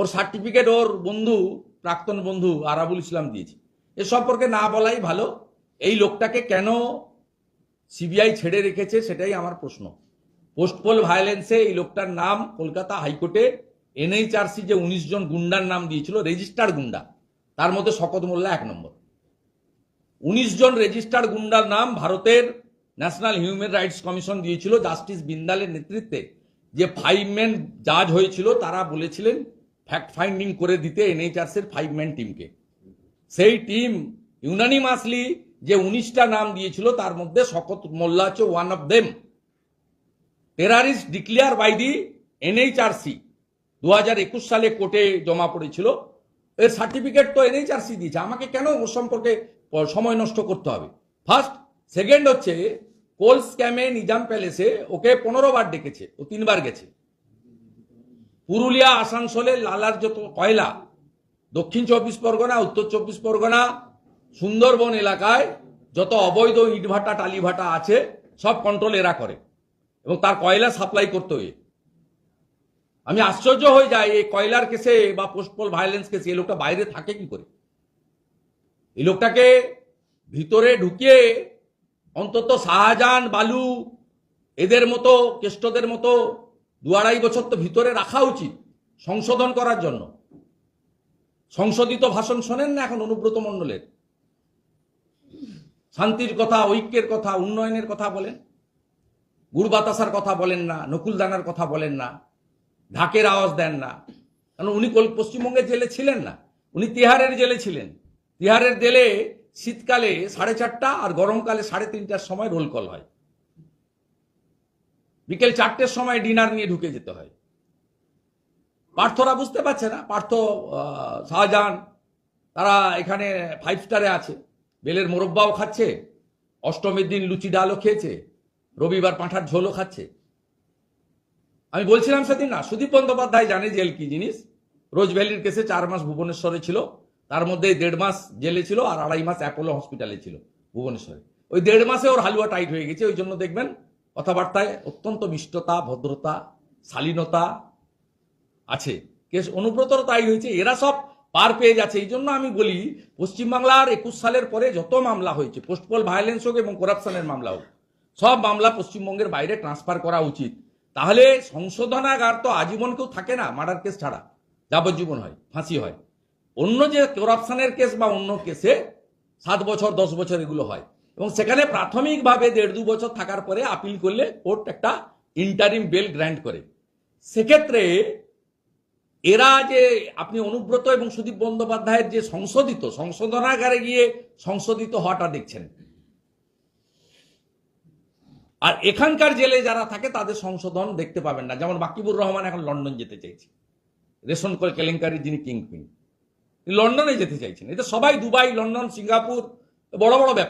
ওর certificate ওর বন্ধু, প্রাক্তন বন্ধু আরাবুল ইসলাম দিয়েছে। এ সম্পর্কে না বলাই ভালো। এই লোকটাকে কেন সিবিআই ছেড়ে রেখেছে সেটাই আমার প্রশ্ন। পোস্টপোল ভায়োলেন্সে এই লোকটার নাম কলকাতা হাইকোর্টে এনএইচআরসি যে উনিশ জন গুন্ডার নাম দিয়েছিল, রেজিস্টার্ড গুন্ডা, তার মধ্যে শকত মোল্লা এক নম্বর। উনিশ জন রেজিস্টার্ড গুন্ডার নাম ভারতের ন্যাশনাল হিউম্যান রাইটস কমিশন দিয়েছিল, জাস্টিস বিন্দালের নেতৃত্বে। যে ফাইভ ম্যান জাজ হয়েছিল, তারা বলেছিলেন ফ্যাক্ট ফাইন্ডিং করে দিতে এনএইচআরসির ফাইভ ম্যান টিমকে সেই টিম ইউনানিমাসলি যে উনিশটা নাম দিয়েছিল, তার মধ্যে শকত মোল্লা হচ্ছে one of them terrorist declare by the NHRC. দু হাজার একুশ সালে কোর্টে জমা পড়েছিল। এর সার্টিফিকেট তো এনএইচআরসি দিয়েছে। আমাকে কেন ওর সম্পর্কে সময় নষ্ট করতে হবে? ফার্স্ট সেকেন্ড হচ্ছে কোল স্ক্যামে নিজাম প্যালেসে ওকে পনেরো বার ডেকেছে। ও তিনবার গেছে। পুরুলিয়া আসানসোলে লালার যত কয়লা, দক্ষিণ চব্বিশ পরগনা, উত্তর চব্বিশ পরগনা, সুন্দরবন এলাকায় যত অবৈধ ইটভাটা, টালিভাটা আছে, সব কন্ট্রোল এরা করে। এবং তার কয়লা সাপ্লাই করতে হয়ে। আমি আশ্চর্য হয়ে যাই, এই কয়লার কেসে বা পোস্টপল ভায়োলেন্স কেসে এই লোকটা বাইরে থাকে কি করে? এই লোকটাকে ভিতরে ঢুকিয়ে অন্তত শাহজাহান, বালু, এদের মতো, কেষ্টদের মতো দু আড়াই বছর তো ভিতরে রাখা উচিত সংশোধন করার জন্য। সংশোধিত ভাষণ শোনেন না এখন অনুব্রত মণ্ডলের। শান্তির কথা, ঐক্যের কথা, উন্নয়নের কথা বলেন। গুড় বাতাসার কথা বলেন না নকুল দানার কথা বলেন না, ঢাকের আওয়াজ দেন না। কারণ উনি পশ্চিমবঙ্গের জেলে ছিলেন না? উনি তিহারের জেলে ছিলেন। তিহারের জেলে শীতকালে সাড়ে চারটা আর গরমকালে সাড়ে তিনটার সময় রোল কল হয়। বিকেল চারটের সময় ডিনার নিয়ে ঢুকে যেতে হয়। পার্থরা বুঝতে পারছে না। পার্থ শাহজাহান, তারা এখানে ফাইভ স্টারে আছে। বেলের মোরব্বাও খাচ্ছে। অষ্টমীর দিন লুচি ডালও খেয়েছে। রবিবার পাঁঠার ঝোলও খাচ্ছে। আমি বলছিলাম সেদিন না, সুদীপ বন্দ্যোপাধ্যায় জানে জেল কি জিনিস? রোজ ভ্যালির কেসে চার মাস ভুবনেশ্বরে ছিল। তার মধ্যে দেড় মাস জেলে ছিল আর আড়াই মাস অ্যাপোলো হসপিটালে ছিল ভুবনেশ্বরে। ওই দেড় মাসে ওর হালুয়া টাইট হয়ে গেছে, ওই জন্য দেখবেন কথাবার্তায় অত্যন্ত মিষ্টতা, ভদ্রতা, শালীনতা আছে। কেস অনুব্রতর তাই হয়েছে, এরা সব পার পেয়ে যাচ্ছে। এই জন্য আমি বলি, পশ্চিমবাংলার একুশ সালের পরে যত মামলা হয়েছে, পোস্টপল ভায়োলেন্স হোক এবং করাপশনের মামলা হোক, সব মামলা পশ্চিমবঙ্গের বাইরে ট্রান্সফার করা উচিত। তাহলে সংশোধনাগার তো আজীবন কেউ থাকে না, মার্ডার কেস ছাড়া। যাবজ্জীবন হয়, ফাঁসি হয়। অন্য যে করাপশনের কেস বা অন্য কেসে সাত বছর, দশ বছর এগুলো হয়। এবং সেখানে প্রাথমিকভাবে দেড় দু বছর থাকার পরে আপিল করলে কোর্ট একটা ইন্টারিম বেল গ্র্যান্ট করে। সেক্ষেত্রে এরা যে আপনি অনুব্রত এবং সুদীপ বন্দ্যোপাধ্যায়ের যে সংশোধিত, সংশোধনাগারে গিয়ে সংশোধিত হওয়াটা দেখছেন। আর এখানকার জেলে যারা থাকে তাদের সংশোধন দেখতে পাবেন না। যেমন বাকিবুর রহমান এখন লন্ডন যেতে চাইছে। রেশন কল কেলেঙ্কারি যিনি কিং কিংপিন লন্ডনে যেতে চাইছেন। এটা সবাই দুবাই, লন্ডন, সিঙ্গাপুর, বড় বড় ব্যাপার।